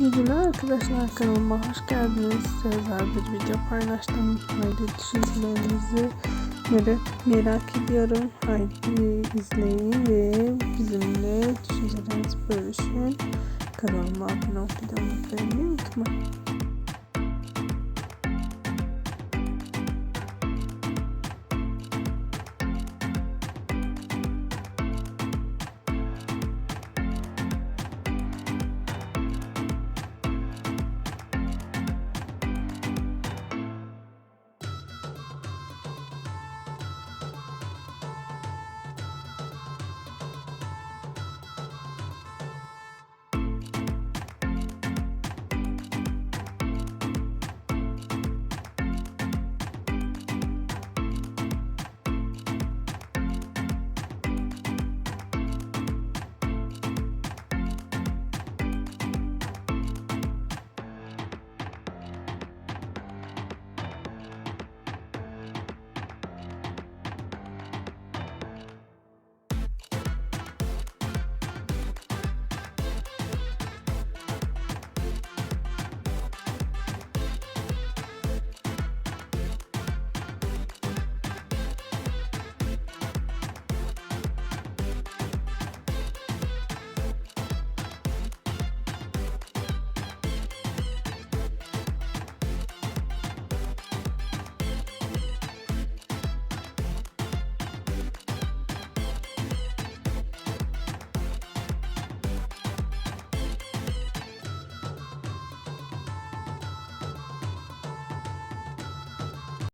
İyi günler arkadaşlar kanalıma hoş geldiniz. Size bir video paylaştım. Haydi düşüncelerinizi merak, merak ediyorum. Haydi izleyin ve bizimle düşüncelerinizi bölüşün. Kanalıma abone olup videomu beğenmeyi unutmayın.